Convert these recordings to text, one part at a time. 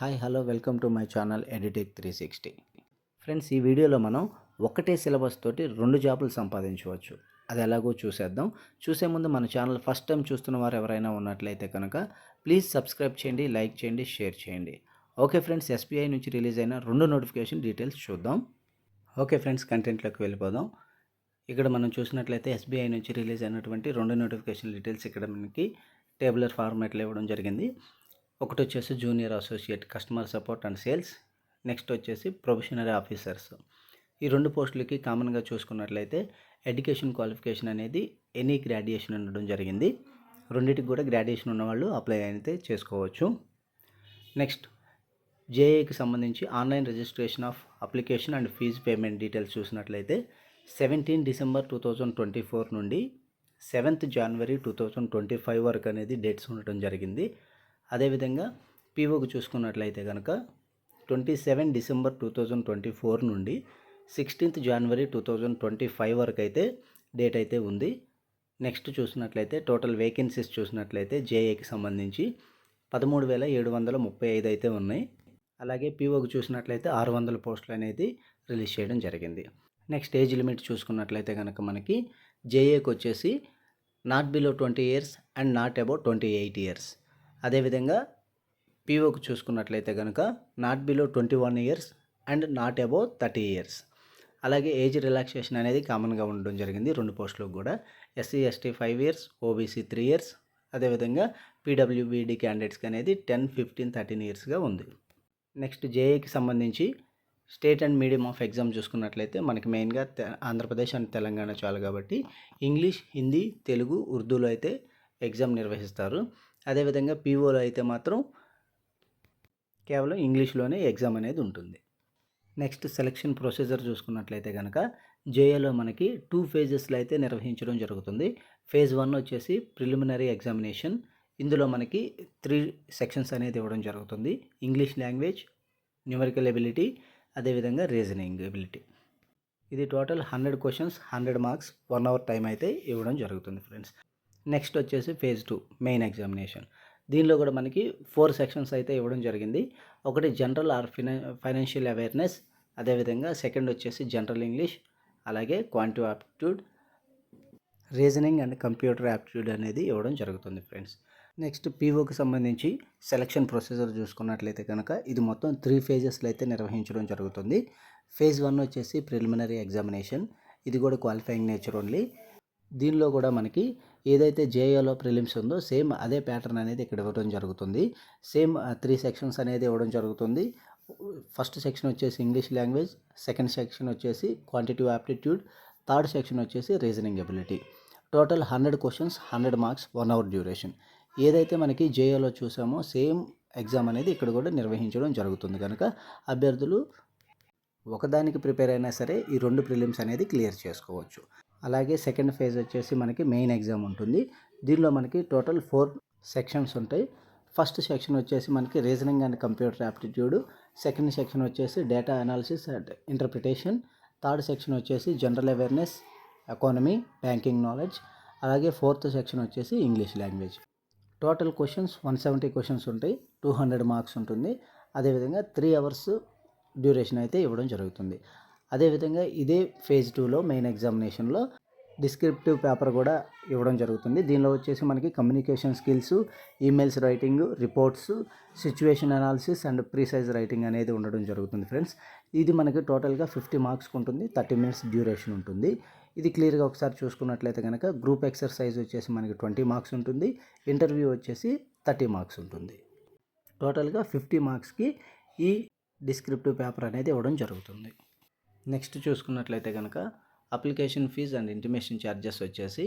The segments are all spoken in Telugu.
Hi hello welcome to my channel Edtech three sixty. Friends ఈ వీడియోలో మనం ఒకటే సిలబస్ తోటి రెండు జాబులు సంపాదించవచ్చు. అది ఎలాగో చూసేద్దాం. చూసే ముందు మన ఛానల్ ఫస్ట్ టైం చూస్తున్న వారు ఎవరైనా ఉన్నట్లయితే కనుక ప్లీజ్ సబ్స్క్రైబ్ చేయండి లైక్ చేయండి షేర్ చేయండి. ఓకే ఫ్రెండ్స్ ఎస్బీఐ నుంచి రిలీజ్ అయిన రెండు నోటిఫికేషన్ డీటెయిల్స్ చూద్దాం. ఓకే ఫ్రెండ్స్ కంటెంట్లోకి వెళ్ళిపోదాం. ఇక్కడ మనం చూసినట్లయితే ఎస్బీఐ నుంచి రిలీజ్ అయినటువంటి రెండు నోటిఫికేషన్ డీటెయిల్స్ ఇక్కడ మనకి టేబులర్ ఫార్మాట్లో ఇవ్వడం జరిగింది. ఒకటి వచ్చేసి junior associate customer support and sales next వచ్చేసి ప్రొఫెషనరీ ఆఫీసర్స్. ఈ రెండు పోస్టులకి కామన్గా చూసుకున్నట్లయితే ఎడ్యుకేషన్ క్వాలిఫికేషన్ అనేది ఎనీ గ్రాడ్యుయేషన్ ఉండడం జరిగింది. రెండింటికి కూడా గ్రాడ్యుయేషన్ ఉన్నవాళ్ళు అప్లై అయితే చేసుకోవచ్చు. నెక్స్ట్ జేఏకి సంబంధించి online registration of application and fee payment details చూసినట్లయితే seventeen December two thousand twenty four నుండి సెవెంత్ జనవరి టూ థౌజండ్ ట్వంటీ ఫైవ్ వరకు అనేది డేట్స్ ఉండటం జరిగింది. అదేవిధంగా పీఓకి చూసుకున్నట్లయితే కనుక twenty seven December two thousand twenty four నుండి సిక్స్టీన్త్ జనవరి టూ థౌజండ్ ట్వంటీ ఫైవ్ వరకు అయితే డేట్ అయితే ఉంది. నెక్స్ట్ చూసినట్లయితే టోటల్ వేకెన్సీస్ చూసినట్లయితే జేఏకి సంబంధించి పదమూడు వేల ఏడు వందల ముప్పై ఐదు అయితే ఉన్నాయి. అలాగే పీఓకి చూసినట్లయితే ఆరు వందల పోస్టులు అనేది రిలీజ్ చేయడం జరిగింది. నెక్స్ట్ ఏజ్ లిమిట్ చూసుకున్నట్లయితే కనుక మనకి జేఏకి వచ్చేసి not below twenty years and not about twenty eight years అదేవిధంగా పీఓకి చూసుకున్నట్లయితే కనుక not below twenty one years and not above thirty years అలాగే ఏజ్ రిలాక్సేషన్ అనేది కామన్గా ఉండడం జరిగింది రెండు పోస్టులకు కూడా. SC ST five years OBC three years అదేవిధంగా పీడబ్ల్యూబీడీ క్యాండిడేట్స్కి అనేది టెన్ ఫిఫ్టీన్ థర్టీన్ ఇయర్స్గా ఉంది. నెక్స్ట్ జేఏకి సంబంధించి state and medium of exam చూసుకున్నట్లయితే మనకి మెయిన్గా తె- ఆంధ్రప్రదేశ్ అండ్ తెలంగాణ చాలు కాబట్టి ఇంగ్లీష్ హిందీ తెలుగు ఉర్దూలో అయితే ఎగ్జామ్ నిర్వహిస్తారు. అదేవిధంగా పీఓలో అయితే మాత్రం కేవలం ఇంగ్లీష్లోనే ఎగ్జామ్ అనేది ఉంటుంది. నెక్స్ట్ సెలక్షన్ ప్రొసీజర్ చూసుకున్నట్లయితే కనుక జేఏలో మనకి టూ ఫేజెస్లో అయితే నిర్వహించడం జరుగుతుంది. ఫేజ్ వన్ వచ్చేసి ప్రిలిమినరీ ఎగ్జామినేషన్ ఇందులో మనకి త్రీ సెక్షన్స్ అనేది ఇవ్వడం జరుగుతుంది. ఇంగ్లీష్ లాంగ్వేజ్ న్యూమరికల్ ఎబిలిటీ అదేవిధంగా రీజనింగ్ ఎబిలిటీ ఇది total hundred questions hundred marks one hour time అయితే ఇవ్వడం జరుగుతుంది ఫ్రెండ్స్ నెక్స్ట్ వచ్చేసి ఫేజ్ టూ మెయిన్ ఎగ్జామినేషన్. దీనిలో కూడా మనకి ఫోర్ సెక్షన్స్ అయితే ఇవ్వడం జరిగింది. ఒకటి general or fina financial awareness అదేవిధంగా సెకండ్ వచ్చేసి జనరల్ ఇంగ్లీష్ అలాగే quantitative aptitude reasoning and computer aptitude అనేది ఇవ్వడం జరుగుతుంది ఫ్రెండ్స్. నెక్స్ట్ పీఓకి సంబంధించి సెలక్షన్ ప్రొసీజర్ చూసుకున్నట్లయితే కనుక ఇది మొత్తం త్రీ ఫేజెస్లో అయితే నిర్వహించడం జరుగుతుంది. ఫేజ్ వన్ వచ్చేసి ప్రిలిమినరీ ఎగ్జామినేషన్ ఇది కూడా క్వాలిఫైయింగ్ నేచర్ ఓన్లీ. దీనిలో కూడా మనకి ఏదైతే జేఏలో ప్రిలిమ్స్ ఉందో సేమ్ అదే ప్యాటర్న్ అనేది ఇక్కడ ఇవ్వడం జరుగుతుంది. సేమ్ త్రీ సెక్షన్స్ అనేది ఇవ్వడం జరుగుతుంది. ఫస్ట్ సెక్షన్ వచ్చేసి ఇంగ్లీష్ లాంగ్వేజ్ సెకండ్ సెక్షన్ వచ్చేసి క్వాంటిటివ్ యాప్టిట్యూడ్ థర్డ్ సెక్షన్ వచ్చేసి reasoning ability total hundred questions hundred marks one hour duration ఏదైతే మనకి జేఏలో చూసామో సేమ్ ఎగ్జామ్ అనేది ఇక్కడ కూడా నిర్వహించడం జరుగుతుంది కనుక అభ్యర్థులు ఒకదానికి ప్రిపేర్ అయినా సరే ఈ రెండు ప్రిలిమ్స్ అనేది క్లియర్ చేసుకోవచ్చు. అలాగే సెకండ్ ఫేజ్ వచ్చేసి మనకి మెయిన్ ఎగ్జామ్ ఉంటుంది. దీనిలో మనకి టోటల్ ఫోర్ సెక్షన్స్ ఉంటాయి. ఫస్ట్ సెక్షన్ వచ్చేసి మనకి reasoning and computer aptitude second section వచ్చేసి data analysis and interpretation. Third section వచ్చేసి general awareness economy banking knowledge. అలాగే ఫోర్త్ సెక్షన్ వచ్చేసి English language. Total questions one seventy questions ఉంటాయి. టూ హండ్రెడ్ మార్క్స్ ఉంటుంది. అదేవిధంగా త్రీ అవర్స్ డ్యూరేషన్ అయితే ఇవ్వడం జరుగుతుంది. అదేవిధంగా ఇదే ఫేజ్ టూలో మెయిన్ ఎగ్జామినేషన్లో డిస్క్రిప్టివ్ పేపర్ కూడా ఇవ్వడం జరుగుతుంది. దీనిలో వచ్చేసి మనకి communication skills emails writing reports situation analysis and precise writing అనేది ఉండడం జరుగుతుంది ఫ్రెండ్స్ ఇది మనకి టోటల్గా ఫిఫ్టీ మార్క్స్కి ఉంటుంది థర్టీ మినిట్స్ డ్యూరేషన్ ఉంటుంది. ఇది క్లియర్గా ఒకసారి చూసుకున్నట్లయితే కనుక గ్రూప్ ఎక్సర్సైజ్ వచ్చేసి మనకి ట్వంటీ మార్క్స్ ఉంటుంది ఇంటర్వ్యూ వచ్చేసి థర్టీ మార్క్స్ ఉంటుంది. టోటల్గా ఫిఫ్టీ మార్క్స్కి ఈ డిస్క్రిప్టివ్ పేపర్ అనేది ఇవ్వడం జరుగుతుంది. నెక్స్ట్ చూసుకున్నట్లయితే కనుక application fee and intimation charges వచ్చేసి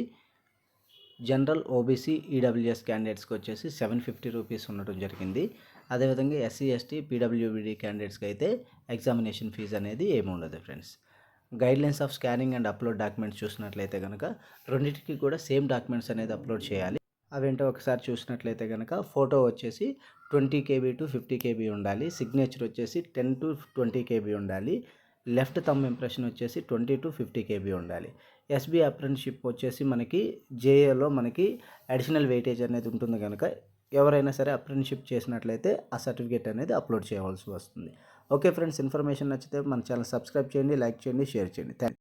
జనరల్ ఓబీసీ ఈడబ్ల్యూఎస్ క్యాండిడేట్స్కి వచ్చేసి సెవెన్ ఫిఫ్టీ రూపీస్ ఉండటం జరిగింది. అదేవిధంగా ఎస్సీ ఎస్టీ పీడబ్ల్యూబీడీ క్యాండిడేట్స్కి అయితే ఎగ్జామినేషన్ ఫీజు అనేది ఏమి ఉండదు friends. Guidelines of scanning and upload documents చూసినట్లయితే కనుక రెండింటికి కూడా సేమ్ డాక్యుమెంట్స్ అనేది అప్లోడ్ చేయాలి. అవేంటో ఒకసారి చూసినట్లయితే కనుక ఫోటో వచ్చేసి twenty KB to fifty KB ఉండాలి. సిగ్నేచర్ వచ్చేసి టెన్ టు ట్వంటీ కేబీ ఉండాలి. లెఫ్ట్ థమ్ ఇంప్రెషన్ వచ్చేసి ట్వంటీ టు ఫిఫ్టీ కేబీ ఉండాలి. ఎస్బీ అప్రెంటిషిప్ వచ్చేసి మనకి జేఏలో మనకి అడిషనల్ వెయిటేజ్ అనేది ఉంటుంది కనుక ఎవరైనా సరే అప్రెంటిషిప్ చేసినట్లయితే ఆ సర్టిఫికేట్ అనేది అప్లోడ్ చేయవలసి వస్తుంది. ఓకే ఫ్రెండ్స్ ఇన్ఫర్మేషన్ నచ్చితే మన ఛానల్ సబ్స్క్రైబ్ చేయండి లైక్ చేయండి షేర్ చేయండి. థ్యాంక్